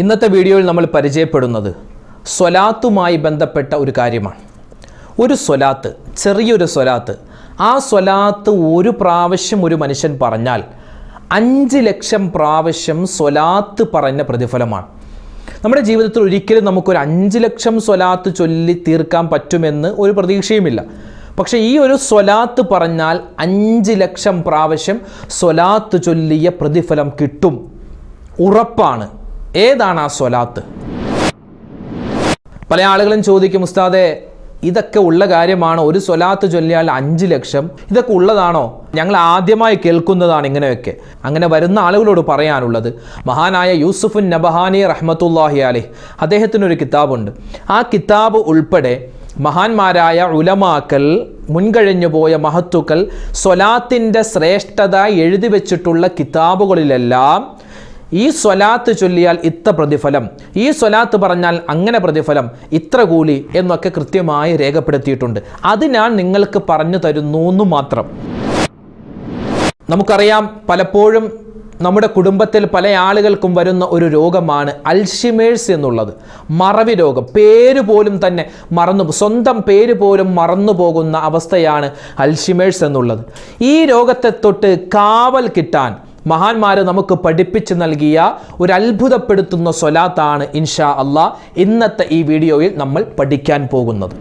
ഇന്നത്തെ വീഡിയോയിൽ നമ്മൾ പരിചയപ്പെടുന്നത് സ്വലാത്തുമായി ബന്ധപ്പെട്ട ഒരു കാര്യമാണ്. ഒരു സ്വലാത്ത് ചെറിയൊരു സ്വലാത്ത് ആ സ്വലാത്ത് ഒരു പ്രാവശ്യം ഒരു മനുഷ്യൻ പറഞ്ഞാൽ അഞ്ച് ലക്ഷം പ്രാവശ്യം സ്വലാത്ത് പറഞ്ഞ പ്രതിഫലമാണ്. നമ്മുടെ ജീവിതത്തിൽ ഒരിക്കലും നമുക്കൊരു അഞ്ച് ലക്ഷം സ്വലാത്ത് ചൊല്ലി തീർക്കാൻ പറ്റുമെന്ന് ഒരു പ്രതീക്ഷയുമില്ല. പക്ഷേ ഈ ഒരു സ്വലാത്ത് പറഞ്ഞാൽ അഞ്ച് ലക്ഷം പ്രാവശ്യം സ്വലാത്ത് ചൊല്ലിയ പ്രതിഫലം കിട്ടും. ഉറപ്പാണ്. ഏതാണ് ആ സ്വലാത്ത്? പല ആളുകളും ചോദിക്കും ഉസ്താദെ ഇതൊക്കെ ഉള്ള കാര്യമാണ്. ഒരു സ്വലാത്ത് ചൊല്ലിയാൽ അഞ്ച് ലക്ഷം. ഇതൊക്കെ ഉള്ളതാണോ? ഞങ്ങൾ ആദ്യമായി കേൾക്കുന്നതാണ് ഇങ്ങനെയൊക്കെ. അങ്ങനെ വരുന്ന ആളുകളോട് പറയാനുള്ളത് മഹാനായ യൂസുഫുൻ നബഹാനി റഹ്മത്തുല്ലാഹി അലി അദ്ദേഹത്തിനൊരു കിതാബുണ്ട്. ആ കിതാബ് ഉൾപ്പെടെ മഹാന്മാരായ ഉലമാക്കൽ മുൻകഴിഞ്ഞു പോയ മഹത്തുക്കൾ സ്വലാത്തിന്റെ ശ്രേഷ്ഠത എഴുതി വെച്ചിട്ടുള്ള കിതാബുകളിലെല്ലാം ഈ സ്വലാത്ത് ചൊല്ലിയാൽ ഇത്ര പ്രതിഫലം ഈ സ്വലാത്ത് പറഞ്ഞാൽ അങ്ങനെ പ്രതിഫലം ഇത്ര കൂലി എന്നൊക്കെ കൃത്യമായി രേഖപ്പെടുത്തിയിട്ടുണ്ട്. അത് ഞാൻ നിങ്ങൾക്ക് പറഞ്ഞു തരുന്നു എന്ന് മാത്രം. നമുക്കറിയാം പലപ്പോഴും നമ്മുടെ കുടുംബത്തിൽ പല ആളുകൾക്കും വരുന്ന ഒരു രോഗമാണ് അൽഷിമേഴ്സ് എന്നുള്ളത്. മറവി രോഗം. പേര് പോലും തന്നെ മറന്നു സ്വന്തം പേര് പോലും മറന്നു പോകുന്ന അവസ്ഥയാണ് അൽഷിമേഴ്സ് എന്നുള്ളത്. ഈ രോഗത്തെ തൊട്ട് കാവൽ കിട്ടാൻ മഹാന്മാർ നമുക്ക് പഠിപ്പിച്ചു നൽകിയ ഒരു അത്ഭുതപ്പെടുത്തുന്ന സ്വലാത്താണ് ഇൻഷാ അള്ളാ ഇന്നത്തെ ഈ വീഡിയോയിൽ നമ്മൾ പഠിക്കാൻ പോകുന്നത്.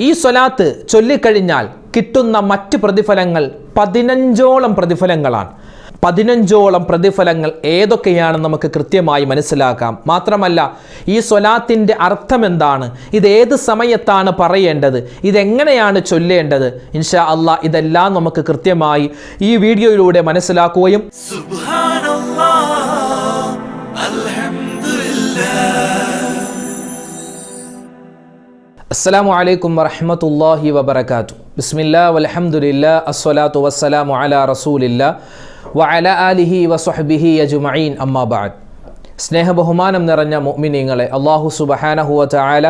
ഈ സ്വലാത്ത് ചൊല്ലിക്കഴിഞ്ഞാൽ കിട്ടുന്ന മറ്റ് പ്രതിഫലങ്ങൾ പതിനഞ്ചോളം പ്രതിഫലങ്ങളാണ്. പതിനഞ്ചോളം പ്രതിഫലങ്ങൾ ഏതൊക്കെയാണ് നമുക്ക് കൃത്യമായി മനസ്സിലാക്കാം? മാത്രമല്ല ഈ സ്വലാത്തിന്റെ അർത്ഥം എന്താണ് ഇത് ഏത് സമയത്താണ് പറയേണ്ടത്? ഇതെങ്ങനെയാണ് ചൊല്ലേണ്ടത്? ഇൻഷാ അല്ല ഇതെല്ലാം നമുക്ക് കൃത്യമായി ഈ വീഡിയോയിലൂടെ മനസ്സിലാക്കുകയും അസ്സാം വലൈക്കും വറഹമത്തല്ലാഹി വബർക്കാത്തു ബിസ്മില്ല വലഹമുല്ല അസ്വലാത്തു വസ്സലാമു അല റസൂലില്ല. വഅല ആലിഹി വസുഹബിഹി അജ്മഈൻ അമ്മാ ബഅദ് സ്നേഹ ബഹുമാനം നിറഞ്ഞ മുഅ്മിനീങ്ങളെ അല്ലാഹു സുബ്ഹാനഹു വ തആല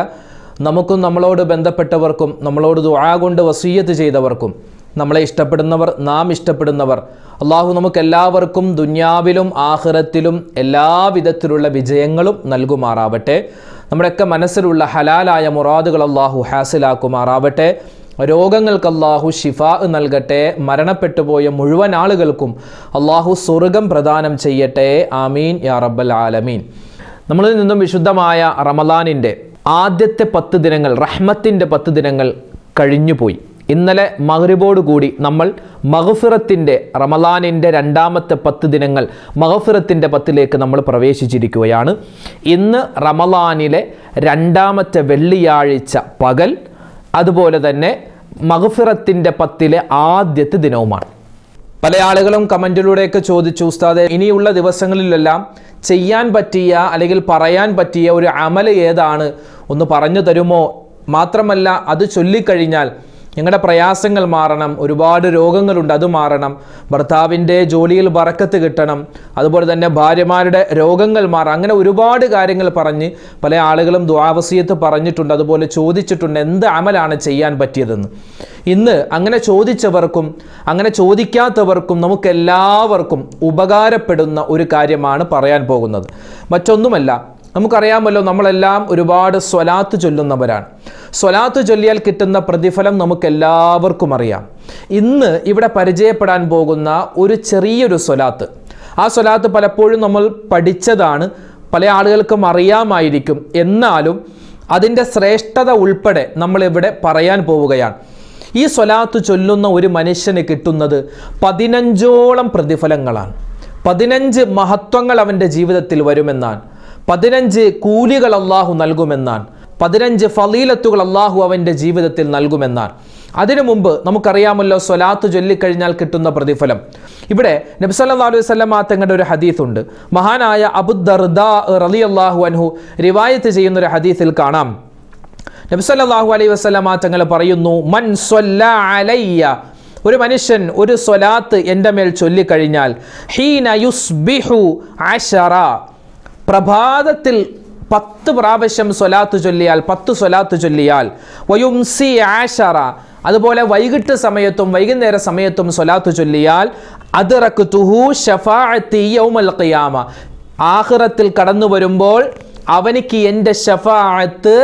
നമുക്കും നമ്മളോട് ബന്ധപ്പെട്ടവർക്കും നമ്മളോട് ദുആ കൊണ്ട് വസീയത്ത് ചെയ്തവർക്കും നമ്മളെ ഇഷ്ടപ്പെടുന്നവർ നാം ഇഷ്ടപ്പെടുന്നവർ അള്ളാഹു നമുക്കെല്ലാവർക്കും എല്ലാവർക്കും ആഹ്റത്തിലും ആഖിറത്തിലും എല്ലാവിധത്തിലുള്ള വിജയങ്ങളും നൽകുമാറാവട്ടെ. നമ്മുടെയൊക്കെ മനസ്സിലുള്ള ഹലാലായ മുറാദുകൾ അള്ളാഹു ഹാസിലാക്കുമാറാവട്ടെ. രോഗങ്ങൾക്ക് അള്ളാഹു ഷിഫ നൽകട്ടെ മരണപ്പെട്ടുപോയ മുഴുവൻ ആളുകൾക്കും അള്ളാഹു സ്വർഗം പ്രദാനം ചെയ്യട്ടെ. ആമീൻ യാ റബ്ബൽ ആലമീൻ. നമ്മളിൽ നിന്നും വിശുദ്ധമായ റമലാനിന്റെ ആദ്യത്തെ പത്ത് ദിനങ്ങൾ റഹ്മത്തിന്റെ പത്ത് ദിനങ്ങൾ കഴിഞ്ഞുപോയി. ഇന്നലെ കൂടി നമ്മൾ മഹഫിറത്തിന്റെ റമലാനിന്റെ രണ്ടാമത്തെ പത്ത് ദിനങ്ങൾ മഹഫിറത്തിന്റെ പത്തിലേക്ക് നമ്മൾ പ്രവേശിച്ചിരിക്കുകയാണ്. ഇന്ന് റമലാനിലെ രണ്ടാമത്തെ വെള്ളിയാഴ്ച പകൽ അതുപോലെ തന്നെ മഹഫിറത്തിന്റെ പത്തിലെ ആദ്യത്തെ ദിനവുമാണ്. പല ആളുകളും കമന്റിലൂടെയൊക്കെ ചോദിച്ചു ഉസ്താദെ ഇനിയുള്ള ദിവസങ്ങളിലെല്ലാം ചെയ്യാൻ പറ്റിയ അല്ലെങ്കിൽ പറയാൻ പറ്റിയ ഒരു അമൽ ഏതാണ്? ഒന്ന് പറഞ്ഞു തരുമോ? മാത്രമല്ല അത് ചൊല്ലിക്കഴിഞ്ഞാൽ ഞങ്ങളുടെ പ്രയാസങ്ങൾ മാറണം ഒരുപാട് രോഗങ്ങളുണ്ട് അത് മാറണം. ഭർത്താവിന്റെ ജോലിയിൽ വറക്കത്ത് കിട്ടണം അതുപോലെ തന്നെ ഭാര്യമാരുടെ രോഗങ്ങൾ മാറാം. അങ്ങനെ ഒരുപാട് കാര്യങ്ങൾ പറഞ്ഞ് പല ആളുകളും ദ്വാവസീയത്ത് പറഞ്ഞിട്ടുണ്ട് അതുപോലെ ചോദിച്ചിട്ടുണ്ട് എന്ത് അമലാണ് ചെയ്യാൻ പറ്റിയതെന്ന്. ഇന്ന് അങ്ങനെ ചോദിച്ചവർക്കും അങ്ങനെ ചോദിക്കാത്തവർക്കും നമുക്കെല്ലാവർക്കും ഉപകാരപ്പെടുന്ന ഒരു കാര്യമാണ് പറയാൻ പോകുന്നത്. മറ്റൊന്നുമല്ല നമുക്കറിയാമല്ലോ നമ്മളെല്ലാം ഒരുപാട് സ്വലാത്ത് ചൊല്ലുന്നവരാണ്. സ്വലാത്ത് ചൊല്ലിയാൽ കിട്ടുന്ന പ്രതിഫലം നമുക്കെല്ലാവർക്കും അറിയാം. ഇന്ന് ഇവിടെ പരിചയപ്പെടാൻ പോകുന്ന ഒരു ചെറിയൊരു സ്വലാത്ത്. ആ സ്വലാത്ത് പലപ്പോഴും നമ്മൾ പഠിച്ചതാണ് പല ആളുകൾക്കും അറിയാമായിരിക്കും. എന്നാലും അതിന്റെ ശ്രേഷ്ഠത ഉൾപ്പെടെ നമ്മളിവിടെ പറയാൻ പോവുകയാണ്. ഈ സ്വലാത്ത് ചൊല്ലുന്ന ഒരു മനുഷ്യന് കിട്ടുന്നത് പതിനഞ്ചോളം പ്രതിഫലങ്ങളാണ്. പതിനഞ്ച് മഹത്വങ്ങൾ അവന്റെ ജീവിതത്തിൽ വരുമെന്നാണ്. പതിനഞ്ച് കൂലികൾ അള്ളാഹു നൽകുമെന്നാണ്. പതിനഞ്ച് ഫലീലത്തുകൾ അള്ളാഹു അവന്റെ ജീവിതത്തിൽ നൽകുമെന്നാണ്. അതിനു മുമ്പ് നമുക്കറിയാമല്ലോ സ്വലാത്ത് ചൊല്ലിക്കഴിഞ്ഞാൽ കിട്ടുന്ന പ്രതിഫലം. ഇവിടെ നബ്സല്ലാ അലൈഹി വസല്ലമ തങ്ങളുടെ ഒരു ഹദീസുണ്ട്. മഹാനായ അബുദർദ അള്ളാഹു അൻഹു റിവായത്ത് ചെയ്യുന്ന ഒരു ഹദീസിൽ കാണാം. നബ്സല്ലാഹു അലൈഹി വസല്ലമ തങ്ങൾ പറയുന്നു മൻ അലയ്യ. ഒരു മനുഷ്യൻ ഒരു സ്വലാത്ത് എന്റെ മേൽ ചൊല്ലിക്കഴിഞ്ഞാൽ ഹീന യുസ്ബിഹു അശറ. പ്രഭാതത്തിൽ പത്ത് പ്രാവശ്യം സ്വലാത്ത് ചൊല്ലിയാൽ പത്ത് സ്വലാത്ത് ചൊല്ലിയാൽ വയുംസി ആഷറ അതുപോലെ വൈകിട്ട് സമയത്തും വൈകുന്നേര സമയത്തും സ്വലാത്ത് ചൊല്ലിയാൽ അതിറക്ക് തുഹു ഷഫാഅത്തി യൗമൽ ഖിയാമ. ആഹ്റത്തിൽ കടന്നു വരുമ്പോൾ അവനിക്ക് എന്റെ ഷഫാഅത്ത്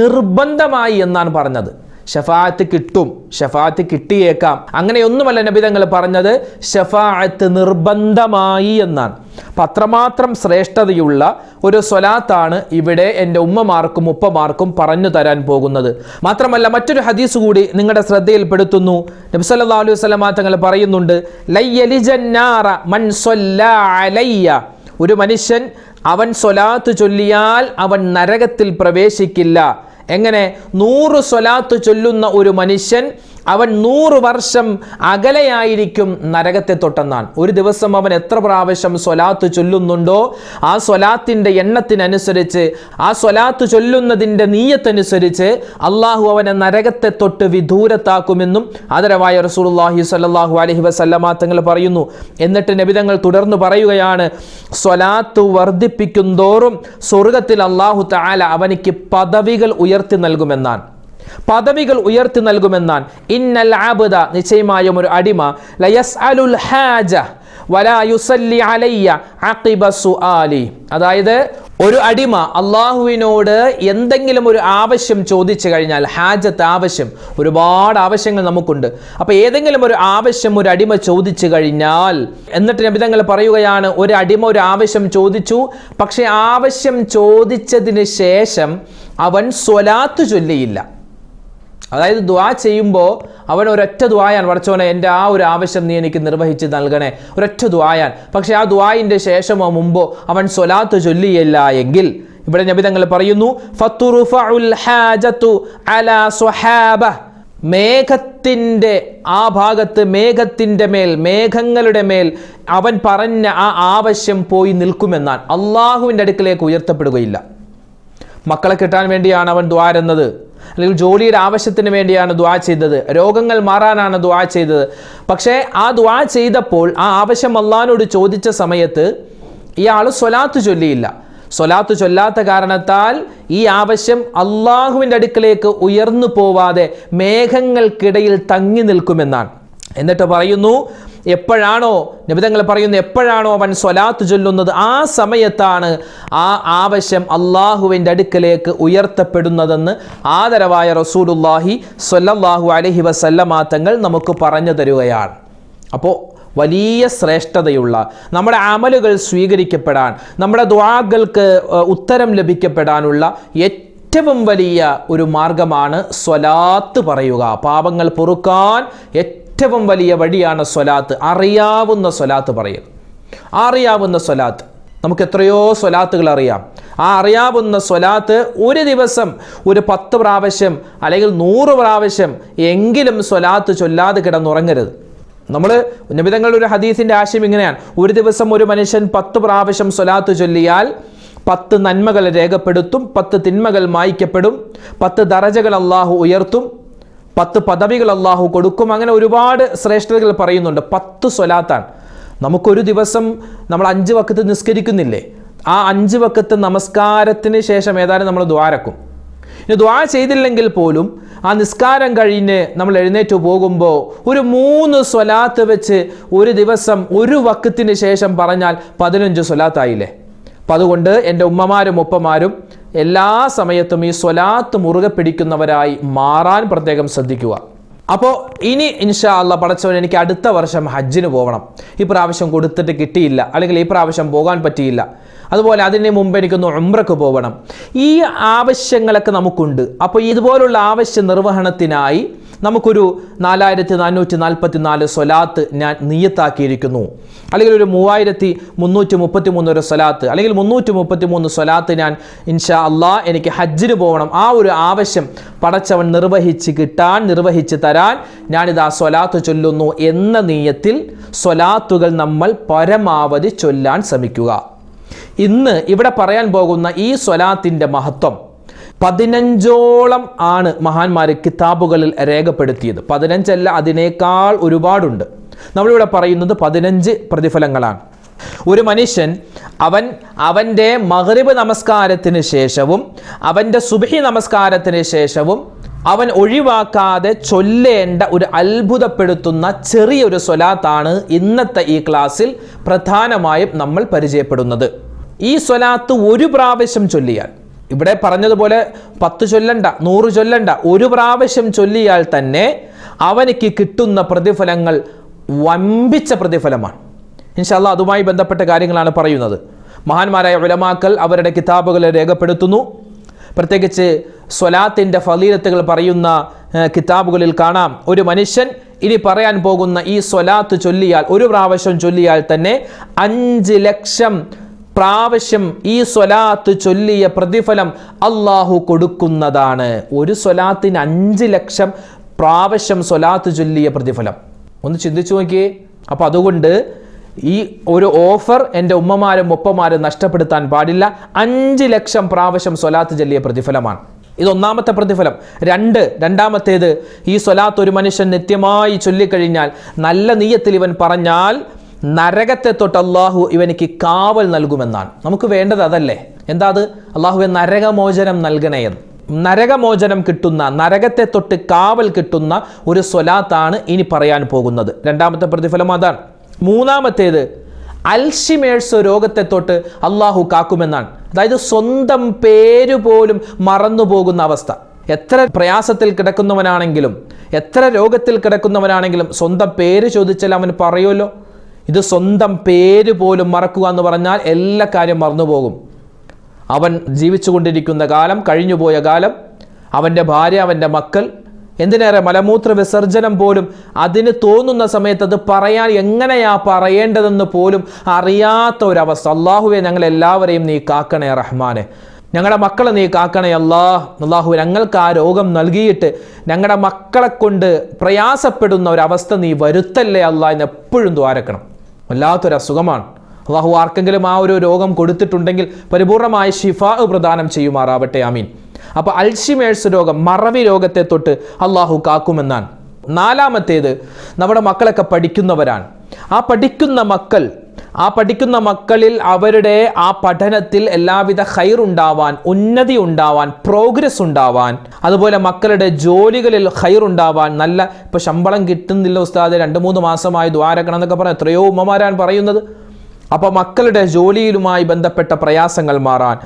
നിർബന്ധമായി എന്നാണ് പറഞ്ഞത്. ഷഫാഅത്ത് കിട്ടും ഷഫാത്ത് കിട്ടിയേക്കാം. അങ്ങനെയൊന്നുമല്ല നബിതങ്ങൾ പറഞ്ഞത് ഷഫാത്ത് നിർബന്ധമായി എന്നാണ്. അപ്പം അത്രമാത്രം ശ്രേഷ്ഠതയുള്ള ഒരു സ്വലാത്താണ് ഇവിടെ എന്റെ ഉമ്മമാർക്കും ഉപ്പമാർക്കും പറഞ്ഞു തരാൻ പോകുന്നത്. മാത്രമല്ല മറ്റൊരു ഹദീസ് കൂടി നിങ്ങളുടെ ശ്രദ്ധയിൽപ്പെടുത്തുന്നു. നബി സല്ലല്ലാഹു അലൈഹി വസല്ലമ തങ്ങൾ പറയുന്നുണ്ട് മൻ ഒരു മനുഷ്യൻ അവൻ സ്വലാത്ത് ചൊല്ലിയാൽ അവൻ നരകത്തിൽ പ്രവേശിക്കില്ല. എങ്ങനെ നൂറ് സ്വലാത്ത് ചൊല്ലുന്ന ഒരു മനുഷ്യൻ അവൻ നൂറ് വർഷം അകലെയായിരിക്കും നരകത്തെ തൊട്ടെന്നാണ്. ഒരു ദിവസം അവൻ എത്ര പ്രാവശ്യം സ്വലാത്ത് ചൊല്ലുന്നുണ്ടോ ആ സ്വലാത്തിന്റെ എണ്ണത്തിനനുസരിച്ച് ആ സ്വലാത്ത് ചൊല്ലുന്നതിന്റെ നീയത്തനുസരിച്ച് അള്ളാഹു അവനെ നരകത്തെ തൊട്ട് വിദൂരത്താക്കുമെന്നും ആദരവായ റസൂലുള്ളാഹി സ്വല്ലല്ലാഹു അലൈഹി വസല്ലമ തങ്ങൾ പറയുന്നു. എന്നിട്ട് നബിതങ്ങൾ തുടർന്ന് പറയുകയാണ് സ്വലാത്ത് വർദ്ധിപ്പിക്കും തോറും സ്വർഗത്തിൽ അള്ളാഹു താല അവനിക്ക് പദവികൾ ഉയർത്തി നൽകുമെന്നാണ്. പദവികൾ ഉയർത്തി നൽകുമെന്നാൻ ഇന്നൽ ആബുദ നിശ്ചയമായും ഒരു അടിമ. ലയസ് അലുൽ ഹാജ വലാ യുസല്ലി അലയ്യ അഖിബ ആലി അതായത് ഒരു അടിമ അള്ളാഹുവിനോട് എന്തെങ്കിലും ഒരു ആവശ്യം ചോദിച്ചു കഴിഞ്ഞാൽ ഹാജത്ത് ആവശ്യം ഒരുപാട് ആവശ്യങ്ങൾ നമുക്കുണ്ട്. അപ്പോൾ ഏതെങ്കിലും ഒരു ആവശ്യം ഒരു അടിമ ചോദിച്ചു കഴിഞ്ഞാൽ എന്നിട്ട് നബിതങ്ങൾ പറയുകയാണ് ഒരു അടിമ ഒരു ആവശ്യം ചോദിച്ചു പക്ഷേ ആവശ്യം ചോദിച്ചതിന് ശേഷം അവൻ സ്വലാത്ത് ചൊല്ലിയില്ല. അതായത് ദ്വാ ചെയ്യുമ്പോൾ അവൻ ഒരൊറ്റ ദ്വായാൻ വടച്ചോനെ എന്റെ ആ ഒരു ആവശ്യം നീ എനിക്ക് നിർവഹിച്ച് നൽകണേ. ഒരൊറ്റ ദ്വായാൻ പക്ഷേ ആ ദ്വായിന്റെ ശേഷമോ മുമ്പോ അവൻ സ്വലാത്ത് ചൊല്ലിയില്ല എങ്കിൽ ഇവിടെ നബി തങ്ങൾ പറയുന്നു മേഘത്തിന്റെ ആ ഭാഗത്ത് മേഘത്തിന്റെ മേൽ മേഘങ്ങളുടെ മേൽ അവൻ പറഞ്ഞ ആ ആവശ്യം പോയി നിൽക്കുമെന്നാണ്. അള്ളാഹുവിന്റെ അടുക്കിലേക്ക് ഉയർത്തപ്പെടുകയില്ല. മക്കളെ കിട്ടാൻ വേണ്ടിയാണ് അവൻ ദ്വാരുന്നത് അല്ലെങ്കിൽ ജോലിയുടെ ആവശ്യത്തിന് വേണ്ടിയാണ് ദ്വാ ചെയ്തത്. രോഗങ്ങൾ മാറാനാണ് ദ്വാ ചെയ്തത്. പക്ഷേ ആ ദ്വാ ചെയ്തപ്പോൾ ആ ആവശ്യം അള്ളഹാനോട് ചോദിച്ച സമയത്ത് ഇയാൾ സ്വലാത്ത് ചൊല്ലിയില്ല. സ്വലാത്ത് ചൊല്ലാത്ത കാരണത്താൽ ഈ ആവശ്യം അള്ളാഹുവിന്റെ അടുക്കലേക്ക് ഉയർന്നു പോവാതെ മേഘങ്ങൾക്കിടയിൽ തങ്ങി നിൽക്കുമെന്നാണ്. എന്നിട്ട് പറയുന്നു എപ്പോഴാണോ നിബിതങ്ങൾ പറയുന്നത് എപ്പോഴാണോ അവൻ സ്വലാത്ത് ചൊല്ലുന്നത് ആ സമയത്താണ് ആ ആവശ്യം അള്ളാഹുവിന്റെ അടുക്കലേക്ക് ഉയർത്തപ്പെടുന്നതെന്ന് ആദരവായ റസൂലുല്ലാഹി സ്വല്ലല്ലാഹു അലഹി വസല്ലമാ തങ്ങൾ നമുക്ക് പറഞ്ഞു തരുകയാണ്. അപ്പോൾ വലിയ ശ്രേഷ്ഠതയുള്ള നമ്മുടെ അമലുകൾ സ്വീകരിക്കപ്പെടാൻ നമ്മുടെ ദ്വാകൾക്ക് ഉത്തരം ലഭിക്കപ്പെടാനുള്ള ഏറ്റവും വലിയ ഒരു മാർഗമാണ് സ്വലാത്ത് പറയുക. പാപങ്ങൾ പൊറുക്കാൻ ഏറ്റവും വലിയ വഴിയാണ് സ്വലാത്ത്. അറിയാവുന്ന സ്വലാത്ത് പറയുക. അറിയാവുന്ന സ്വലാത്ത്. നമുക്ക് എത്രയോ സ്വലാത്തുകൾ അറിയാം. ആ അറിയാവുന്ന സ്വലാത്ത് ഒരു ദിവസം ഒരു പത്ത് പ്രാവശ്യം അല്ലെങ്കിൽ നൂറ് പ്രാവശ്യം എങ്കിലും സ്വലാത്ത് ചൊല്ലാതെ കിടന്നുറങ്ങരുത്. നമ്മൾ നബിതങ്ങളുടെ ഒരു ഹദീസിന്റെ ആശയം ഇങ്ങനെയാണ്. ഒരു ദിവസം ഒരു മനുഷ്യൻ പത്ത് പ്രാവശ്യം സ്വലാത്ത് ചൊല്ലിയാൽ പത്ത് നന്മകൾ രേഖപ്പെടുത്തും പത്ത് തിന്മകൾ മായ്ക്കപ്പെടും പത്ത് ദറജകൾ അള്ളാഹു ഉയർത്തും പത്ത് പദവികൾ അള്ളാഹു കൊടുക്കും. അങ്ങനെ ഒരുപാട് ശ്രേഷ്ഠതകൾ പറയുന്നുണ്ട്. പത്ത് സ്വലാത്താണ്. നമുക്കൊരു ദിവസം നമ്മൾ അഞ്ച് വക്കത്ത് നിസ്കരിക്കുന്നില്ലേ? ആ അഞ്ച് വക്കത്ത് നമസ്കാരത്തിന് ശേഷം ഏതായാലും നമ്മൾ ദ്വാരക്കും ഇനി ദ്വാ ചെയ്തില്ലെങ്കിൽ പോലും ആ നിസ്കാരം കഴിഞ്ഞ് നമ്മൾ എഴുന്നേറ്റ് പോകുമ്പോൾ ഒരു മൂന്ന് സ്വലാത്ത് വെച്ച് ഒരു ദിവസം ഒരു വക്കത്തിന് ശേഷം പറഞ്ഞാൽ പതിനഞ്ച് സ്വലാത്തായില്ലേ? അപ്പം അതുകൊണ്ട് എന്റെ ഉമ്മമാരും ഉപ്പമാരും എല്ലാ സമയത്തും ഈ സ്വലാത്ത് മുറുകെ പിടിക്കുന്നവരായി മാറാൻ പ്രത്യേകം ശ്രദ്ധിക്കുക. അപ്പോൾ ഇനി ഇൻഷാ അല്ല പടച്ചവൻ എനിക്ക് അടുത്ത വർഷം ഹജ്ജിന് പോകണം ഈ പ്രാവശ്യം കൊടുത്തിട്ട് കിട്ടിയില്ല. അല്ലെങ്കിൽ ഈ പ്രാവശ്യം പോകാൻ പറ്റിയില്ല. അതുപോലെ അതിന് മുമ്പ് എനിക്കൊന്ന് ഉംറക്ക് പോകണം ഈ ആവശ്യങ്ങളൊക്കെ നമുക്കുണ്ട്. അപ്പോൾ ഇതുപോലുള്ള ആവശ്യ നിർവഹണത്തിനായി നമുക്കൊരു നാലായിരത്തി നാനൂറ്റി നാൽപ്പത്തി നാല് സ്വലാത്ത് ഞാൻ നീയത്താക്കിയിരിക്കുന്നു. അല്ലെങ്കിൽ ഒരു മൂവായിരത്തി മുന്നൂറ്റി മുപ്പത്തി മൂന്ന് ഒരു സ്വലാത്ത്. അല്ലെങ്കിൽ മുന്നൂറ്റി മുപ്പത്തി മൂന്ന് സ്വലാത്ത് ഞാൻ ഇൻഷാ അള്ളാ എനിക്ക് ഹജ്ജിന് പോകണം. ആ ഒരു ആവശ്യം പടച്ചവൻ നിർവഹിച്ച് കിട്ടാൻ നിർവഹിച്ച് തരാൻ ഞാനിത് ആ സ്വലാത്ത് ചൊല്ലുന്നു എന്ന നീയത്തിൽ സ്വലാത്തുകൾ നമ്മൾ പരമാവധി ചൊല്ലാൻ ശ്രമിക്കുക. ഇന്ന് ഇവിടെ പറയാൻ പോകുന്ന ഈ സ്വലാത്തിന്റെ മഹത്വം പതിനഞ്ചോളം ആണ് മഹാന്മാർ കിതാബുകളിൽ രേഖപ്പെടുത്തിയത്. പതിനഞ്ചല്ല അതിനേക്കാൾ ഒരുപാടുണ്ട്. നമ്മളിവിടെ പറയുന്നത് പതിനഞ്ച് പ്രതിഫലങ്ങളാണ്. ഒരു മനുഷ്യൻ അവൻ അവന്റെ മഗ്രിബ് നമസ്കാരത്തിന് ശേഷവും അവന്റെ സുബഹി നമസ്കാരത്തിന് ശേഷവും അവൻ ഒഴിവാക്കാതെ ചൊല്ലേണ്ട ഒരു അത്ഭുതപ്പെടുത്തുന്ന ചെറിയൊരു സ്വലാത്താണ് ഇന്നത്തെ ഈ ക്ലാസ്സിൽ പ്രധാനമായും നമ്മൾ പരിചയപ്പെടുന്നത്. ഈ സ്വലാത്ത് ഒരു പ്രാവശ്യം ചൊല്ലിയാൽ ഇവിടെ പറഞ്ഞതുപോലെ പത്ത് ചൊല്ലണ്ട നൂറ് ചൊല്ലണ്ട ഒരു പ്രാവശ്യം ചൊല്ലിയാൽ തന്നെ അവനിക്ക് കിട്ടുന്ന പ്രതിഫലങ്ങൾ വമ്പിച്ച പ്രതിഫലമാണ്. ഇൻഷാല്ല അതുമായി ബന്ധപ്പെട്ട കാര്യങ്ങളാണ് പറയുന്നത്. മഹാന്മാരായ ഉലമാക്കൽ അവരുടെ കിതാബുകൾ രേഖപ്പെടുത്തുന്നു. പ്രത്യേകിച്ച് സ്വലാത്തിന്റെ ഫലീലത്തുകൾ പറയുന്ന കിതാബുകളിൽ കാണാം. ഒരു മനുഷ്യൻ ഇനി പറയാൻ പോകുന്ന ഈ സ്വലാത്ത് ചൊല്ലിയാൽ ഒരു പ്രാവശ്യം ചൊല്ലിയാൽ തന്നെ അഞ്ച് ലക്ഷം പ്രാവശ്യം ഈ സ്വലാത്ത് ചൊല്ലിയ പ്രതിഫലം അള്ളാഹു കൊടുക്കുന്നതാണ്. ഒരു സ്വലാത്തിന് അഞ്ച് ലക്ഷം പ്രാവശ്യം സ്വലാത്ത് ചൊല്ലിയ പ്രതിഫലം. ഒന്ന് ചിന്തിച്ചു നോക്കിയേ. അപ്പോൾ അതുകൊണ്ട് ഈ ഒരു ഓഫർ എന്റെ ഉമ്മമാരും ഒപ്പമാരും നഷ്ടപ്പെടുത്താൻ പാടില്ല. അഞ്ച് ലക്ഷം പ്രാവശ്യം സ്വലാത്ത് ചൊല്ലിയ പ്രതിഫലമാണ്. ഇത് ഒന്നാമത്തെ പ്രതിഫലം. രണ്ട് രണ്ടാമത്തേത് ഈ സ്വലാത്ത് ഒരു മനുഷ്യൻ നിത്യമായി ചൊല്ലിക്കഴിഞ്ഞാൽ നല്ല നീയത്തിൽ ഇവൻ പറഞ്ഞാൽ നരകത്തെ തൊട്ട് അള്ളാഹു ഇവനിക്ക് കാവൽ നൽകുമെന്നാണ്. നമുക്ക് വേണ്ടത് അതല്ലേ? എന്താ അത്? അള്ളാഹുവെ നരകമോചനം നൽകണേ എന്ന്. നരകമോചനം കിട്ടുന്ന നരകത്തെ തൊട്ട് കാവൽ കിട്ടുന്ന ഒരു സ്വലാത്താണ് ഇനി പറയാൻ പോകുന്നത്. രണ്ടാമത്തെ പ്രതിഫലം അതാണ്. മൂന്നാമത്തേത് അൽഷിമേഴ്സ് രോഗത്തെ തൊട്ട് അള്ളാഹു കാക്കുമെന്നാണ്. അതായത് സ്വന്തം പേര് പോലും മറന്നു പോകുന്ന അവസ്ഥ. എത്ര പ്രയാസത്തിൽ കിടക്കുന്നവനാണെങ്കിലും എത്ര രോഗത്തിൽ കിടക്കുന്നവനാണെങ്കിലും സ്വന്തം പേര് ചോദിച്ചാൽ അവൻ പറയുമല്ലോ. ഇത് സ്വന്തം പേര് പോലും മറക്കുക എന്ന് പറഞ്ഞാൽ എല്ലാ കാര്യം മറന്നുപോകും. അവൻ ജീവിച്ചുകൊണ്ടിരിക്കുന്ന കാലം കഴിഞ്ഞുപോയ കാലം അവന്റെ ഭാര്യ അവന്റെ മക്കൾ എന്തിനേറെ മലമൂത്ര വിസർജനം പോലും അതിന് തോന്നുന്ന സമയത്ത് അത് പറയാൻ എങ്ങനെയാ പറയേണ്ടതെന്ന് പോലും അറിയാത്ത ഒരവസ്ഥ. അള്ളാഹുവെ ഞങ്ങൾ എല്ലാവരെയും നീ കാക്കണേ റഹ്മാനെ. ഞങ്ങളുടെ മക്കളെ നീ കാക്കണേ അള്ളാഹ് അള്ളാഹു ഞങ്ങൾക്ക് ആ രോഗം നൽകിയിട്ട് ഞങ്ങളുടെ മക്കളെ കൊണ്ട് പ്രയാസപ്പെടുന്ന ഒരവസ്ഥ നീ വരുത്തല്ലേ അള്ളാഹ് എന്ന് എപ്പോഴും ദ്വാരക്കണം. വല്ലാത്തൊരു അസുഖമാണ്. അള്ളാഹു ആർക്കെങ്കിലും ആ ഒരു രോഗം കൊടുത്തിട്ടുണ്ടെങ്കിൽ പരിപൂർണമായ ഷിഫാ പ്രദാനം ചെയ്യുമാറാവട്ടെ ആമീൻ. അപ്പോൾ അൽഷിമേഴ്സ് രോഗം മറവി രോഗത്തെ തൊട്ട് അള്ളാഹു കാക്കുമെന്നാണ്. നാലാമത്തേത് നമ്മുടെ മക്കളൊക്കെ പഠിക്കുന്നവരാണ്. ആ പഠിക്കുന്ന മക്കൾ ആ പഠിക്കുന്ന മക്കളിൽ അവരുടെ ആ പഠനത്തിൽ എല്ലാവിധ ഹൈറുണ്ടാവാൻ ഉന്നതി ഉണ്ടാവാൻ പ്രോഗ്രസ് ഉണ്ടാവാൻ അതുപോലെ മക്കളുടെ ജോലികളിൽ ഹൈറുണ്ടാവാൻ നല്ല ഇപ്പോൾ ശമ്പളം കിട്ടുന്നില്ല ഉസ്താദ് രണ്ട് മൂന്ന് മാസമായി ദ്വാരക്കണം എന്നൊക്കെ പറഞ്ഞ് എത്രയോ ഉമ്മമാരാണ് പറയുന്നത്. അപ്പോൾ മക്കളുടെ ജോലിയിലുമായി ബന്ധപ്പെട്ട പ്രയാസങ്ങൾ മാറാൻ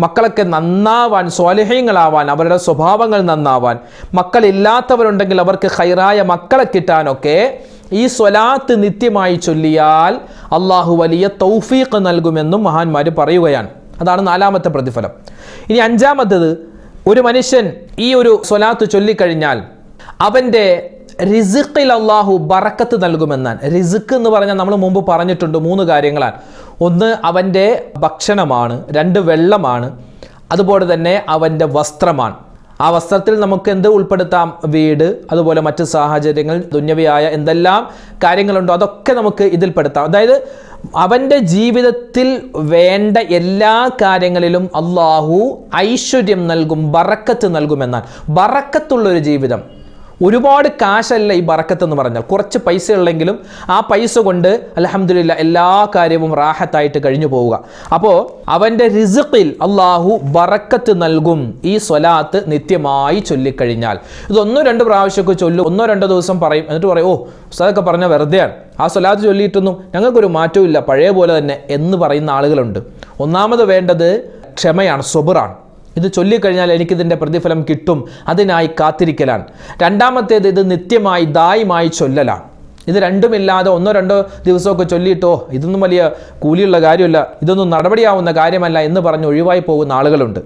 മക്കളൊക്കെ നന്നാവാൻ സ്വാലിഹ്യങ്ങളാവാൻ അവരുടെ സ്വഭാവങ്ങൾ നന്നാവാൻ മക്കളില്ലാത്തവരുണ്ടെങ്കിൽ അവർക്ക് ഹൈറായ മക്കളെ കിട്ടാനൊക്കെ ഈ സ്വലാത്ത് നിത്യമായി ചൊല്ലിയാൽ അള്ളാഹു വലിയ തൗഫീഖ് നൽകുമെന്നും മഹാന്മാർ പറയുകയാണ്. അതാണ് നാലാമത്തെ പ്രതിഫലം. ഇനി അഞ്ചാമത്തത് ഒരു മനുഷ്യൻ ഈ ഒരു സ്വലാത്ത് ചൊല്ലിക്കഴിഞ്ഞാൽ അവന്റെ റിസിഖിൽ അള്ളാഹു ബറക്കത്ത് നൽകുമെന്നാണ്. റിസിഖ് എന്ന് പറഞ്ഞാൽ നമ്മൾ മുമ്പ് പറഞ്ഞിട്ടുണ്ട് മൂന്ന് കാര്യങ്ങളാണ്. ഒന്ന് അവന്റെ ഭക്ഷണമാണ്. രണ്ട് വെള്ളമാണ്. അതുപോലെ തന്നെ അവന്റെ വസ്ത്രമാണ്. ആ വസ്ത്രത്തിൽ നമുക്ക് എന്ത് ഉൾപ്പെടുത്താം? വീട് അതുപോലെ മറ്റ് സാഹചര്യങ്ങൾ ദുന്യവിയായ എന്തെല്ലാം കാര്യങ്ങളുണ്ടോ? അതൊക്കെ നമുക്ക് ഇതിൽപ്പെടുത്താം അതായത് അവന്റെ ജീവിതത്തിൽ വേണ്ട എല്ലാ കാര്യങ്ങളിലും അള്ളാഹു ഐശ്വര്യം നൽകും ബറക്കത്ത് നൽകുമെന്നാൽ ബറക്കത്തുള്ളൊരു ജീവിതം. ഒരുപാട് കാശല്ല ഈ ബറക്കത്ത് എന്ന് പറഞ്ഞാൽ. കുറച്ച് പൈസ ഉള്ളെങ്കിലും ആ പൈസ കൊണ്ട് അലഹമില്ല എല്ലാ കാര്യവും റാഹത്തായിട്ട് കഴിഞ്ഞു പോവുക. അപ്പോൾ അവന്റെ റിസുക്കിൽ അള്ളാഹു ബറക്കത്ത് നൽകും. ഈ സ്വലാത്ത് നിത്യമായി ചൊല്ലിക്കഴിഞ്ഞാൽ. ഇത് ഒന്നോ രണ്ട് പ്രാവശ്യമൊക്കെ ചൊല്ലും. ഒന്നോ രണ്ടോ ദിവസം പറയും. എന്നിട്ട് പറയും ഓ ഉസ്താദൊക്കെ പറഞ്ഞ വെറുതെയാണ്. ആ സ്വലാത്ത് ചൊല്ലിയിട്ടൊന്നും ഞങ്ങൾക്കൊരു മാറ്റവും ഇല്ല. പഴയ പോലെ തന്നെ എന്ന് പറയുന്ന ആളുകളുണ്ട്. ഒന്നാമത് വേണ്ടത് ക്ഷമയാണ് സ്വബറാണ്. ഇത് ചൊല്ലിക്കഴിഞ്ഞാൽ എനിക്കിതിന്റെ പ്രതിഫലം കിട്ടും. അതിനായി കാത്തിരിക്കലാണ്. രണ്ടാമത്തേത് ഇത് നിത്യമായി ദായമായി ചൊല്ലലാണ്. ഇത് രണ്ടുമില്ലാതെ ഒന്നോ രണ്ടോ ദിവസമൊക്കെ ചൊല്ലിയിട്ടോ ഇതൊന്നും വലിയ കൂലിയുള്ള കാര്യമല്ല. ഇതൊന്നും നടപടിയാവുന്ന കാര്യമല്ല എന്ന് പറഞ്ഞ് ഒഴിവായി പോകുന്ന ആളുകളുണ്ട്.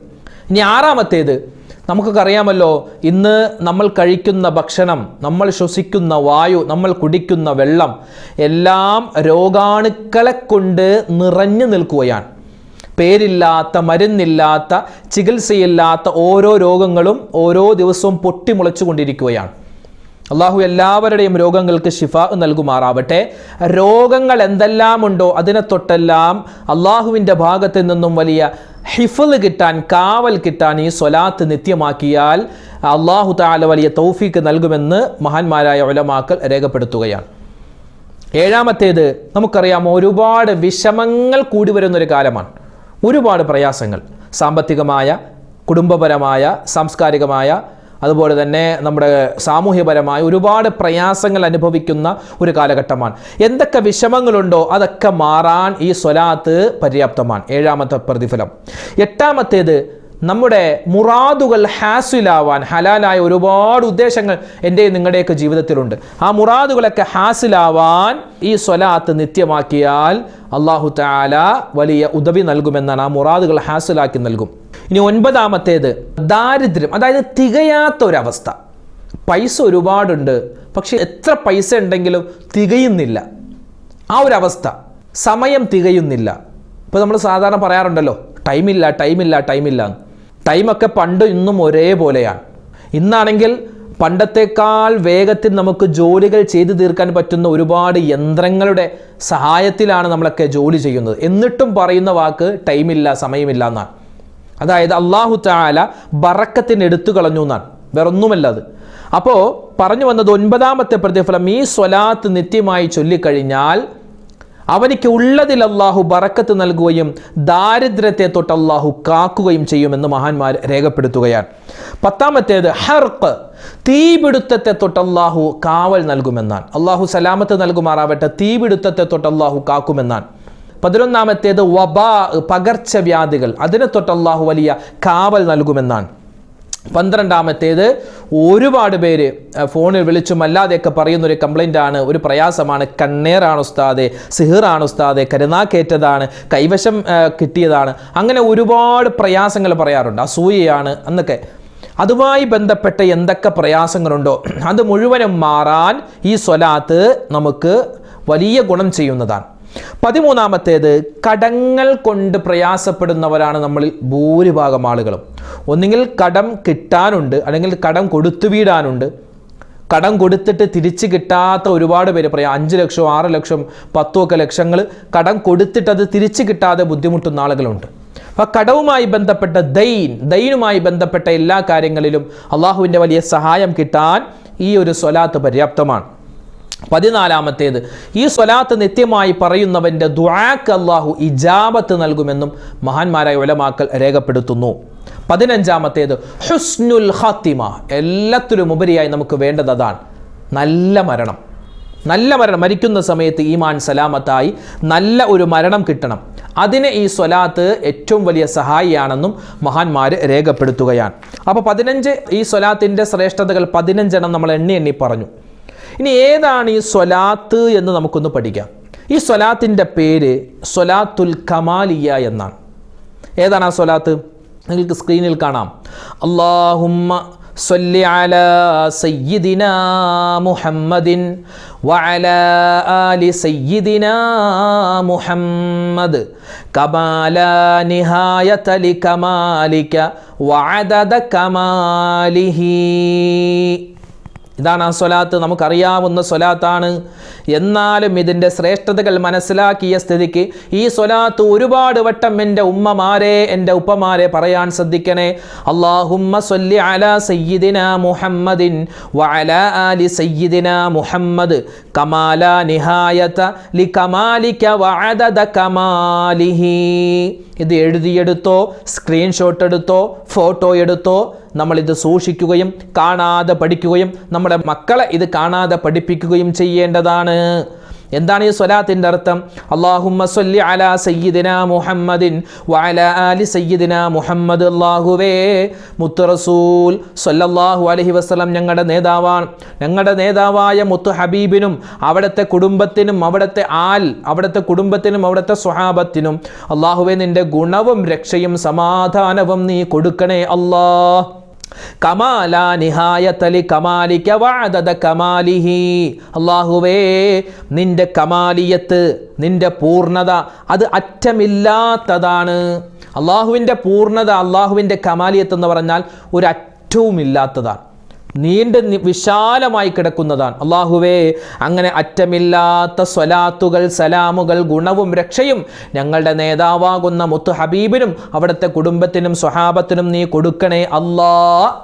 ഇനി ആറാമത്തേത് നമുക്കൊക്കെ അറിയാമല്ലോ ഇന്ന് നമ്മൾ കഴിക്കുന്ന ഭക്ഷണം നമ്മൾ ശ്വസിക്കുന്ന വായു നമ്മൾ കുടിക്കുന്ന വെള്ളം എല്ലാം രോഗാണുക്കളെ കൊണ്ട് നിറഞ്ഞു നിൽക്കുകയാണ്. പേരില്ലാത്ത മരുന്നില്ലാത്ത ചികിത്സയില്ലാത്ത ഓരോ രോഗങ്ങളും ഓരോ ദിവസവും പൊട്ടിമുളച്ചുകൊണ്ടിരിക്കുകയാണ് അള്ളാഹു എല്ലാവരുടെയും രോഗങ്ങൾക്ക് ശിഫ നൽകുമാറാവട്ടെ. രോഗങ്ങൾ എന്തെല്ലാം ഉണ്ടോ അതിനെ തൊട്ടെല്ലാം അള്ളാഹുവിന്റെ ഭാഗത്ത് നിന്നും വലിയ ഹിഫൽ കിട്ടാൻ കാവൽ കിട്ടാൻ ഈ സ്വലാത്ത് നിത്യമാക്കിയാൽ അള്ളാഹു താല വലിയ തൗഫീക്ക് നൽകുമെന്ന് മഹാന്മാരായ ഒലമാക്കൾ രേഖപ്പെടുത്തുകയാണ്. ഏഴാമത്തേത് നമുക്കറിയാം ഒരുപാട് വിഷമങ്ങൾ കൂടി വരുന്നൊരു കാലമാണ്. ഒരുപാട് പ്രയാസങ്ങൾ. സാമ്പത്തികമായ കുടുംബപരമായ സാംസ്കാരികമായ അതുപോലെ തന്നെ നമ്മുടെ സാമൂഹ്യപരമായ ഒരുപാട് പ്രയാസങ്ങൾ അനുഭവിക്കുന്ന ഒരു കാലഘട്ടമാണ്. എന്തൊക്കെ വിഷമങ്ങളുണ്ടോ അതൊക്കെ മാറാൻ ഈ സ്വലാത്ത് പര്യാപ്തമാണ്. ഏഴാമത്തെ പ്രതിഫലം. എട്ടാമത്തേത് നമ്മുടെ മുറാദുകൾ ഹാസിലാവാൻ ഹലാലായ ഒരുപാട് ഉദ്ദേശങ്ങൾ എന്റെ നിങ്ങളുടെയൊക്കെ ജീവിതത്തിലുണ്ട്. ആ മുറാദുകളൊക്കെ ഹാസിലാവാൻ ഈ സ്വലാത്ത് നിത്യമാക്കിയാൽ അള്ളാഹു താല വലിയ ഉദവി നൽകുമെന്നാണ് ആ മുറാദുകൾ ഹാസിലാക്കി നൽകും. ഇനി ഒൻപതാമത്തേത് ദാരിദ്ര്യം. അതായത് തികയാത്ത ഒരവസ്ഥ പൈസ ഒരുപാടുണ്ട് പക്ഷെ എത്ര പൈസ ഉണ്ടെങ്കിലും തികയുന്നില്ല. ആ ഒരു അവസ്ഥ സമയം തികയുന്നില്ല. ഇപ്പോൾ നമ്മൾ സാധാരണ പറയാറുണ്ടല്ലോ ടൈമില്ല ടൈമില്ല ടൈമില്ല എന്ന്. ടൈമൊക്കെ പണ്ട് ഇന്നും ഒരേപോലെയാണ്. ഇന്നാണെങ്കിൽ പണ്ടത്തേക്കാൾ വേഗത്തിൽ നമുക്ക് ജോലികൾ ചെയ്തു തീർക്കാൻ പറ്റുന്ന ഒരുപാട് യന്ത്രങ്ങളുടെ സഹായത്തിലാണ് നമ്മളൊക്കെ ജോലി ചെയ്യുന്നത്. എന്നിട്ടും പറയുന്ന വാക്ക് ടൈമില്ല സമയമില്ല എന്നാണ്. അതായത് അള്ളാഹു താല ബറക്കത്തിന് എടുത്തു കളഞ്ഞു എന്നാണ്. വേറൊന്നുമല്ല അത്. അപ്പോൾ പറഞ്ഞു വന്നത് ഒൻപതാമത്തെ പ്രതിഫലം ഈ സ്വലാത്ത് നിത്യമായി ചൊല്ലിക്കഴിഞ്ഞാൽ അവനിക്ക് ഉള്ളതിൽ അള്ളാഹു ബറക്കത്ത് നൽകുകയും ദാരിദ്ര്യത്തെ തൊട്ട് അള്ളാഹു കാക്കുകയും ചെയ്യുമെന്ന് മഹാന്മാർ രേഖപ്പെടുത്തുകയാണ്. പത്താമത്തേത് ഹർക്ക് തീപിടുത്തത്തെ തൊട്ട് അള്ളാഹു കാവൽ നൽകുമെന്നാണ്. അള്ളാഹു സലാമത്ത് നൽകുമാറാവട്ടെ തീപിടുത്തത്തെ തൊട്ട് അള്ളാഹു കാക്കുമെന്നാണ്. പതിനൊന്നാമത്തേത് വബാ പകർച്ചവ്യാധികൾ അതിനെ തൊട്ട് അള്ളാഹു വലിയ കാവൽ നൽകുമെന്നാണ്. പന്ത്രണ്ടാമത്തേത് ഒരുപാട് പേര് ഫോണിൽ വിളിച്ചും അല്ലാതെയൊക്കെ പറയുന്നൊരു കംപ്ലൈന്റ് ആണ് ഒരു പ്രയാസമാണ്. കണ്ണേറാണ് ഉസ്താദെ സിഹിറാണ് ഉസ്താദെ കരുനാക്കേറ്റതാണ് കൈവശം കിട്ടിയതാണ്. അങ്ങനെ ഒരുപാട് പ്രയാസങ്ങൾ പറയാറുണ്ട്. അസൂയയാണ് എന്നൊക്കെ. അതുമായി ബന്ധപ്പെട്ട എന്തൊക്കെ പ്രയാസങ്ങളുണ്ടോ? അത് മുഴുവനും മാറാൻ ഈ സ്വലാത്ത് നമുക്ക് വലിയ ഗുണം ചെയ്യുന്നതാണ്. പതിമൂന്നാമത്തേത് കടങ്ങൾ കൊണ്ട് പ്രയാസപ്പെടുന്നവരാണ് നമ്മളിൽ ഭൂരിഭാഗം ആളുകളും. ഒന്നുകിൽ കടം കിട്ടാനുണ്ട് അല്ലെങ്കിൽ കടം കൊടുത്തു വീടാനുണ്ട്. കടം കൊടുത്തിട്ട് തിരിച്ച് കിട്ടാത്ത ഒരുപാട് പേര് പറയാം അഞ്ച് ലക്ഷം ആറ് ലക്ഷം പത്തുമൊക്കെ ലക്ഷങ്ങൾ കടം കൊടുത്തിട്ട് അത് തിരിച്ച് കിട്ടാതെ ബുദ്ധിമുട്ടുന്ന ആളുകളുണ്ട്. അപ്പോൾ കടവുമായി ബന്ധപ്പെട്ട ദൈൻ ദൈനുമായി ബന്ധപ്പെട്ട എല്ലാ കാര്യങ്ങളിലും അള്ളാഹുവിന്റെ വലിയ സഹായം കിട്ടാൻ ഈ ഒരു സ്വലാത്ത് പര്യാപ്തമാണ്. പതിനാലാമത്തേത് ഈ സ്വലാത്ത് നിത്യമായി പറയുന്നവന്റെ ദുആക്ക് അള്ളാഹു ഇജാബത്ത് നൽകുമെന്നും മഹാന്മാരായ ഉലമാക്കൽ രേഖപ്പെടുത്തുന്നു. പതിനഞ്ചാമത്തേത് ഹുസ്നുൽ ഖാത്തിമ എല്ലാത്തിലും ഉപരിയായി നമുക്ക് വേണ്ടത് അതാണ് നല്ല മരണം. നല്ല മരണം മരിക്കുന്ന സമയത്ത് ഈമാൻ സലാമത്തായി നല്ല ഒരു മരണം കിട്ടണം. അതിന് ഈ സ്വലാത്ത് ഏറ്റവും വലിയ സഹായിയാണെന്നും മഹാന്മാർ രേഖപ്പെടുത്തുകയാണ്. അപ്പോൾ പതിനഞ്ച് ഈ സ്വലാത്തിന്റെ ശ്രേഷ്ഠതകൾ പതിനഞ്ചെണ്ണം നമ്മൾ എണ്ണി എണ്ണി പറഞ്ഞു. ഇനി ഏതാണ് ഈ സ്വലാത്ത് എന്ന് നമുക്കൊന്ന് പഠിക്കാം ഈ സ്വലാത്തിൻ്റെ പേര് സ്വലാത്തുൽ കമാലിയ എന്നാണ് ഏതാണ് ആ സ്വലാത്ത് നിങ്ങൾക്ക് സ്ക്രീനിൽ കാണാം അള്ളാഹുമ്മ صل على سيدنا محمد وعلى آل سيدنا محمد كما لا نهاية لكمالك وعدد كماله ഇതാണ് ആ സ്വലാത്ത്. നമുക്കറിയാവുന്ന സ്വലാത്താണ്. എന്നാലും ഇതിന്റെ ശ്രേഷ്ഠതകൾ മനസ്സിലാക്കിയ സ്ഥിതിക്ക് ഈ സ്വലാത്ത് ഒരുപാട് വട്ടം എന്റെ ഉമ്മമാരെ എന്റെ ഉപ്പമാരെ പറയാൻ ശ്രദ്ധിക്കണേ. അള്ളാഹുമ്മ മുഹമ്മദിൻ ആലി മുഹമ്മദ് കമാല നിഹായത കമാലിഹി. ഇത് എഴുതിയെടുത്തോ സ്ക്രീൻഷോട്ട് എടുത്തോ ഫോട്ടോ എടുത്തോ നമ്മളിത് സൂക്ഷിക്കുകയും കാണാതെ പഠിക്കുകയും നമ്മുടെ മക്കളെ ഇത് കാണാതെ പഠിപ്പിക്കുകയും ചെയ്യേണ്ടതാണ്. എന്താണ് ഈ സ്വലാത്തിന്റെ അർത്ഥം? അള്ളാഹുമ്മ സല്ലി അല സയ്യിദിന മുഹമ്മദിൻ വഅല ആലി സയ്യിദിന മുഹമ്മദ് അള്ളാഹുവേ മുത്ത് റസൂൽ സല്ലല്ലാഹു അലഹി വസല്ലം ഞങ്ങളുടെ നേതാവാണ്. ഞങ്ങളുടെ നേതാവായ മുത്ത് ഹബീബിനും അവിടുത്തെ കുടുംബത്തിനും അവിടുത്തെ ആൽ അവിടുത്തെ കുടുംബത്തിനും അവിടുത്തെ സ്വഹാബത്തിനും അള്ളാഹുവേ നിന്റെ ഗുണവും രക്ഷയും സമാധാനവും നീ കൊടുക്കണേ അല്ലാഹ്. കമാല നിഹായത്തലി കമാലിക്ക വാദത കമാലിഹി. അള്ളാഹുവേ നിന്റെ കമാലിയത്ത് നിന്റെ പൂർണത അത് അറ്റമില്ലാത്തതാണ്. അള്ളാഹുവിന്റെ പൂർണത അള്ളാഹുവിന്റെ കമാലിയത്ത് എന്ന് പറഞ്ഞാൽ ഒരു അറ്റവുമില്ലാത്തതാണ് നീണ്ട വിശാലമായി കിടക്കുന്നതാണ്. അള്ളാഹുവേ അങ്ങനെ അറ്റമില്ലാത്ത സ്വലാത്തുകൾ സലാമുകൾ ഗുണവും രക്ഷയും ഞങ്ങളുടെ നേതാവാകുന്ന മുത്തു ഹബീബിനും അവിടുത്തെ കുടുംബത്തിനും സ്വഹാബത്തിനും നീ കൊടുക്കണേ അല്ലാ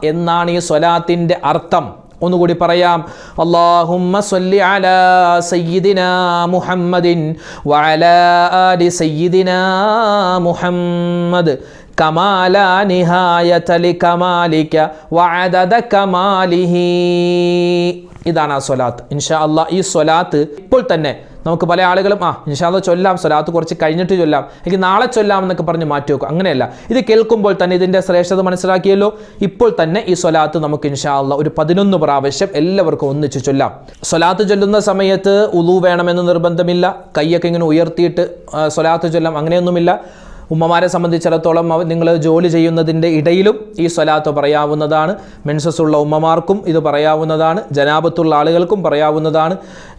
എന്നാണ് ഈ സ്വലാത്തിന്റെ അർത്ഥം. ഒന്നുകൂടി പറയാം. അള്ളാഹുമ്മ സ്വല്ലി അല സയ്യിദിന മുഹമ്മദിൻ വഅല ആലി സയ്യിദിന മുഹമ്മദ് കമാലിഹി. ഇതാണ് ആ സ്വലാത്ത്. ഇൻഷാ അള്ളാഹ് ഈ സ്വലാത്ത് ഇപ്പോൾ തന്നെ നമുക്ക് പല ആളുകളും ആ ഇൻഷാല്ല ചൊല്ലാം സ്വലാത്ത് കുറച്ച് കഴിഞ്ഞിട്ട് ചൊല്ലാം എനിക്ക് നാളെ ചൊല്ലാം എന്നൊക്കെ പറഞ്ഞ് മാറ്റി വെക്കും. അങ്ങനെയല്ല ഇത് കേൾക്കുമ്പോൾ തന്നെ ഇതിന്റെ ശ്രേഷ്ഠത മനസ്സിലാക്കിയല്ലോ. ഇപ്പോൾ തന്നെ ഈ സ്വലാത്ത് നമുക്ക് ഇൻഷാല്ല ഒരു പതിനൊന്ന് പ്രാവശ്യം എല്ലാവർക്കും ഒന്നിച്ച് ചൊല്ലാം. സ്വലാത്ത് ചൊല്ലുന്ന സമയത്ത് ഉളു വേണമെന്ന് നിർബന്ധമില്ല. കൈയൊക്കെ ഇങ്ങനെ ഉയർത്തിയിട്ട് സ്വലാത്ത് ചൊല്ലാം അങ്ങനെയൊന്നുമില്ല. ഉമ്മമാരെ സംബന്ധിച്ചിടത്തോളം നിങ്ങൾ ജോലി ചെയ്യുന്നതിന്റെ ഇടയിലും ഈ സ്വലാത്ത് പറയാവുന്നതാണ്. മെൻസസ് ഉള്ള ഉമ്മമാർക്കും ഇത് പറയാവുന്നതാണ്. ജനാപത്തുള്ള ആളുകൾക്കും പറയാവുന്നതാണ്.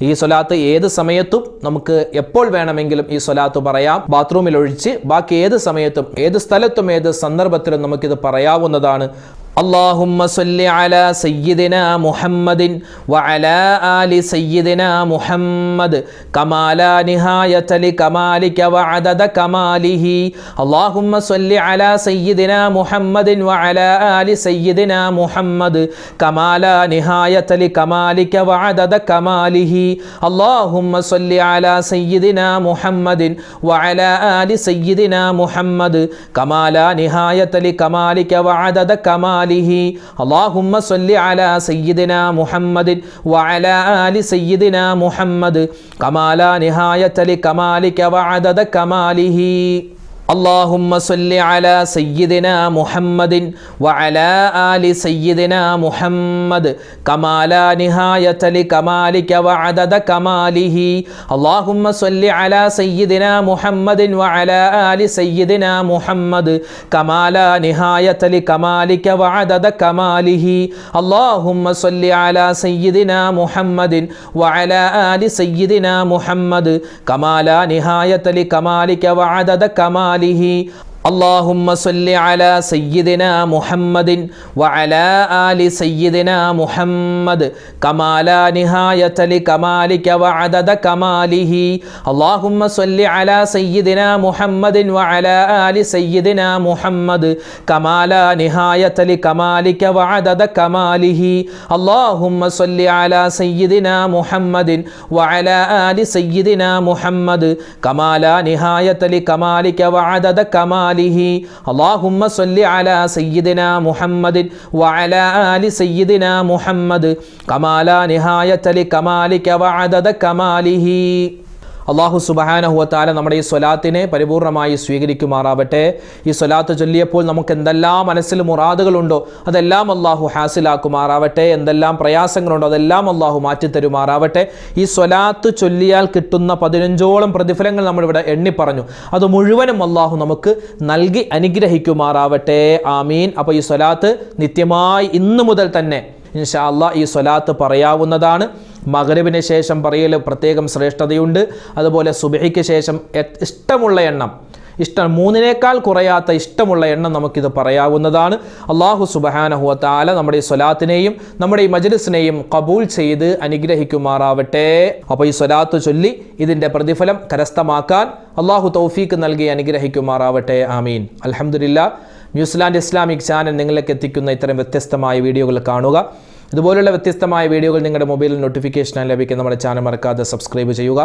ഈ സ്വലാത്ത് ഏത് സമയത്തും നമുക്ക് എപ്പോൾ വേണമെങ്കിലും ഈ സ്വലാത്ത് പറയാം. ബാത്റൂമിൽ ഒഴിച്ച് ബാക്കി ഏത് സമയത്തും ഏത് സ്ഥലത്തും ഏത് സന്ദർഭത്തിലും നമുക്കിത് പറയാവുന്നതാണ്. اللهم صل على سيدنا محمد وعلى آل سيدنا محمد كما لا نهاية لكمالك وعدد كماله اللهم صل على سيدنا محمد وعلى آل سيدنا محمد كما لا نهاية لكمالك وعدد كماله اللهم صل على سيدنا محمد وعلى آل سيدنا محمد كما لا نهاية لكمالك وعدد كماله ആലിഹി അള്ളാഹുമ്മ സല്ലി അലാ സയ്യിദിന മുഹമ്മദിൻ വഅല ആലി സയ്യിദിന മുഹമ്മദ് കമാല നിഹായത്തലി കമാലിക വഅദദ കമാലിഹി. اللهم صل على سيدنا محمد وعلى آل سيدنا محمد كما لا نهاية لكمالك وعدد كماله اللهم صل على سيدنا محمد وعلى آل سيدنا محمد كما لا نهاية لكمالك وعدد كماله اللهم صل على سيدنا محمد وعلى آل سيدنا محمد كما لا نهاية لكمالك وعدد كماله আলিহি اللهم صل على سيدنا محمد وعلى آل سيدنا محمد كما لا نهاية لكمالك وعدد كماله اللهم صل على سيدنا محمد وعلى آل سيدنا محمد كما لا نهاية لكمالك وعدد كماله اللهم صل على سيدنا محمد وعلى آل سيدنا محمد كما لا نهاية لكمالك وعدد كماله ആലിഹി അള്ളാഹുമ്മ സല്ലി അല സയ്യിദിന മുഹമ്മദിൻ വഅല ആലി സയ്യിദിന മുഹമ്മദ് കമാല നിഹായത്തലി കമാലിക വഅദദ കമാലിഹി. അള്ളാഹു സുബഹാനഹുവത്താല നമ്മുടെ ഈ സ്വലാത്തിനെ പരിപൂർണമായി സ്വീകരിക്കുമാറാവട്ടെ. ഈ സ്വലാത്ത് ചൊല്ലിയപ്പോൾ നമുക്ക് എന്തെല്ലാം മനസ്സിൽ മുറാദുകളുണ്ടോ അതെല്ലാം അള്ളാഹു ഹാസിലാക്കുമാറാവട്ടെ. എന്തെല്ലാം പ്രയാസങ്ങളുണ്ടോ അതെല്ലാം അള്ളാഹു മാറ്റിത്തരുമാറാവട്ടെ. ഈ സ്വലാത്ത് ചൊല്ലിയാൽ കിട്ടുന്ന പതിനഞ്ചോളം പ്രതിഫലങ്ങൾ നമ്മളിവിടെ എണ്ണിപ്പറഞ്ഞു. അത് മുഴുവനും അള്ളാഹു നമുക്ക് നൽകി അനുഗ്രഹിക്കുമാറാവട്ടെ. ആമീൻ. അപ്പോൾ ഈ സ്വലാത്ത് നിത്യമായി ഇന്നു മുതൽ തന്നെ ഇൻഷാ അള്ളാ ഈ സ്വലാത്ത് പറയാവുന്നതാണ്. മകരവിന് ശേഷം പറയൽ പ്രത്യേകം ശ്രേഷ്ഠതയുണ്ട്. അതുപോലെ സുബഹിക്ക് ശേഷം ഇഷ്ടമുള്ള എണ്ണം. ഇഷ്ടം മൂന്നിനേക്കാൾ കുറയാത്ത ഇഷ്ടമുള്ള എണ്ണം നമുക്കിത് പറയാവുന്നതാണ്. അള്ളാഹു സുബഹാനഹുവ നമ്മുടെ ഈ സ്വലാത്തിനെയും നമ്മുടെ ഈ മജ്ലിസിനെയും കബൂൽ ചെയ്ത് അനുഗ്രഹിക്കുമാറാവട്ടെ. അപ്പോൾ ഈ സ്വലാത്ത് ചൊല്ലി ഇതിന്റെ പ്രതിഫലം കരസ്ഥമാക്കാൻ അള്ളാഹു തൗഫീക്ക് നൽകി അനുഗ്രഹിക്കുമാറാവട്ടെ. ആമീൻ. അൽഹംദുലില്ല ന്യൂസിലാൻഡ് ഇസ്ലാമിക് ചാനൽ നിങ്ങളിലേക്ക് എത്തിക്കുന്ന ഇത്തരം വ്യത്യസ്തമായ വീഡിയോകൾ കാണുക. ഇതുപോലുള്ള വ്യത്യസ്തമായ വീഡിയോകൾ നിങ്ങളുടെ മൊബൈലിൽ നോട്ടിഫിക്കേഷനായി ലഭിക്കുന്ന നമ്മുടെ ചാനൽ മറക്കാതെ സബ്സ്ക്രൈബ് ചെയ്യുക.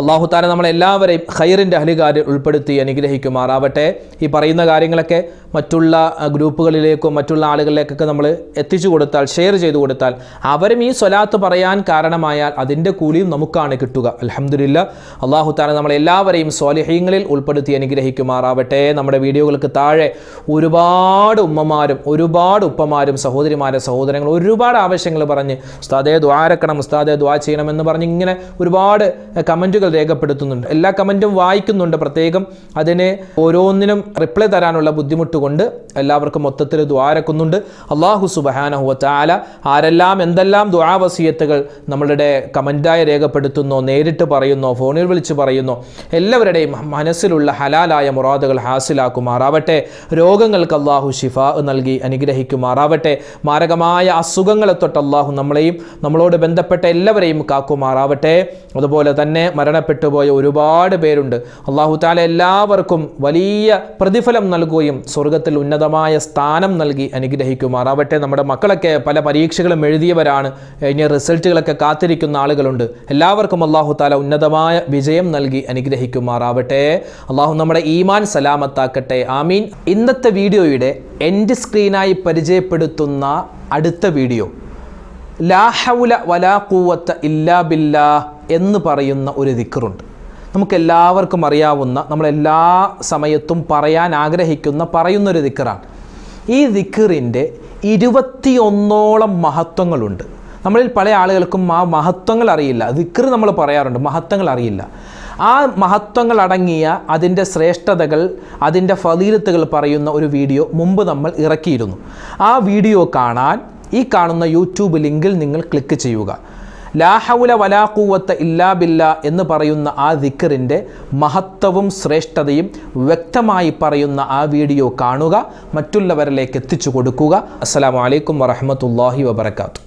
അള്ളാഹു താല നമ്മളെല്ലാവരെയും ഹൈറിന്റെ അഹലികാരിൽ ഉൾപ്പെടുത്തി അനുഗ്രഹിക്കുമാറാവട്ടെ. ഈ പറയുന്ന കാര്യങ്ങളൊക്കെ മറ്റുള്ള ഗ്രൂപ്പുകളിലേക്കോ മറ്റുള്ള ആളുകളിലേക്കൊക്കെ നമ്മൾ എത്തിച്ചു കൊടുത്താൽ ഷെയർ ചെയ്തു കൊടുത്താൽ അവരും ഈ സ്വലാത്ത് പറയാൻ കാരണമായാൽ അതിന്റെ കൂലിയും നമുക്കാണ് കിട്ടുക. അലഹമില്ല അള്ളാഹു താല നമ്മളെല്ലാവരെയും സ്വാലിഹ്യങ്ങളിൽ ഉൾപ്പെടുത്തി അനുഗ്രഹിക്കുമാറാവട്ടെ. നമ്മുടെ വീഡിയോകൾക്ക് താഴെ ഒരുപാട് ഉമ്മമാരും ഒരുപാട് ഉപ്പമാരും സഹോദരിമാരും സഹോദരങ്ങൾ ഒരുപാട് ആവശ്യങ്ങൾ പറഞ്ഞ് ഉസ്താദെ ദ്വാരക്കണം ഉസ്താദെ ദ്വാ ചെയ്യണമെന്ന് പറഞ്ഞ് ഇങ്ങനെ ഒരുപാട് കമന്റുകൾ രേഖപ്പെടുത്തുന്നുണ്ട്. എല്ലാ കമന്റും വായിക്കുന്നുണ്ട്. പ്രത്യേകം അതിന് ഓരോന്നിനും റിപ്ലൈ തരാനുള്ള ബുദ്ധിമുട്ട് കൊണ്ട് എല്ലാവർക്കും മൊത്തത്തിൽ ദ്വാരക്കുന്നുണ്ട് അള്ളാഹു സുബഹാനഹുവ താല ആരെല്ലാം എന്തെല്ലാം ദ്വാവസീയത്തുകൾ നമ്മളുടെ കമന്റായി രേഖപ്പെടുത്തുന്നോ നേരിട്ട് പറയുന്നോ ഫോണിൽ വിളിച്ച് പറയുന്നോ എല്ലാവരുടെയും മനസ്സിലുള്ള ഹലാലായ മുറാദുകൾ ഹാസിലാക്കുമാറാവട്ടെ. രോഗങ്ങൾക്ക് അള്ളാഹു ഷിഫ നൽകി അനുഗ്രഹിക്കുമാറാവട്ടെ. മാരകമായ അസുഖങ്ങളെ തൊട്ട് അള്ളാഹു നമ്മളെയും നമ്മളോട് ബന്ധപ്പെട്ട എല്ലാവരെയും കാക്കുമാറാവട്ടെ. അതുപോലെ തന്നെ മരണപ്പെട്ടു പോയ ഒരുപാട് പേരുണ്ട്. അള്ളാഹു താല എല്ലാവർക്കും വലിയ പ്രതിഫലം നൽകുകയും സ്വർഗത്തിൽ ഉന്നതമായ സ്ഥാനം നൽകി അനുഗ്രഹിക്കുമാറാവട്ടെ. നമ്മുടെ മക്കളൊക്കെ പല പരീക്ഷകളും എഴുതിയവരാണ്. ഇനി റിസൾട്ടുകളൊക്കെ കാത്തിരിക്കുന്ന ആളുകളുണ്ട്. എല്ലാവർക്കും അള്ളാഹു താല ഉന്നതമായ വിജയം നൽകി അനുഗ്രഹിക്കുമാറാവട്ടെ. അള്ളാഹു നമ്മുടെ ഈമാൻ സലാമത്താക്കട്ടെ. ആമീൻ. ഇന്നത്തെ വീഡിയോയുടെ എൻഡ് സ്ക്രീനായി പരിചയപ്പെടുത്തുന്ന അടുത്ത വീഡിയോ. ലാഹൗല വലാ കൂവത്ത ഇല്ലാ ബില്ലാ എന്ന് പറയുന്ന ഒരു ദിക്കറുണ്ട് നമുക്കെല്ലാവർക്കും അറിയാവുന്ന നമ്മളെല്ലാ സമയത്തും പറയാൻ ആഗ്രഹിക്കുന്ന പറയുന്നൊരു ദിക്കറാണ് ഈ ദിക്കറിന്റെ ഇരുപത്തിയൊന്നോളം മഹത്വങ്ങളുണ്ട്. നമ്മളിൽ പല ആളുകൾക്കും ആ മഹത്വങ്ങൾ അറിയില്ല. ദിക്കർ നമ്മൾ പറയാറുണ്ട് മഹത്വങ്ങൾ അറിയില്ല. ആ മഹത്വങ്ങൾ അടങ്ങിയ അതിന്റെ ശ്രേഷ്ഠതകൾ അതിന്റെ ഫലീലത്തുകൾ പറയുന്ന ഒരു വീഡിയോ മുമ്പ് നമ്മൾ ഇറക്കിയിരുന്നു. ആ വീഡിയോ കാണാൻ ഈ കാണുന്ന യൂട്യൂബ് ലിങ്കിൽ നിങ്ങൾ ക്ലിക്ക് ചെയ്യുക. ലാഹൗല വലാഖൂവത്ത ഇല്ലാ ബില്ല എന്ന് പറയുന്ന ആ ദിക്കറിന്റെ മഹത്വവും ശ്രേഷ്ഠതയും വ്യക്തമായി പറയുന്ന ആ വീഡിയോ കാണുക മറ്റുള്ളവരിലേക്ക് എത്തിച്ചു കൊടുക്കുക. അസ്സലാമു അലൈക്കും വറഹമത്തല്ലാഹി വബർക്കാത്തു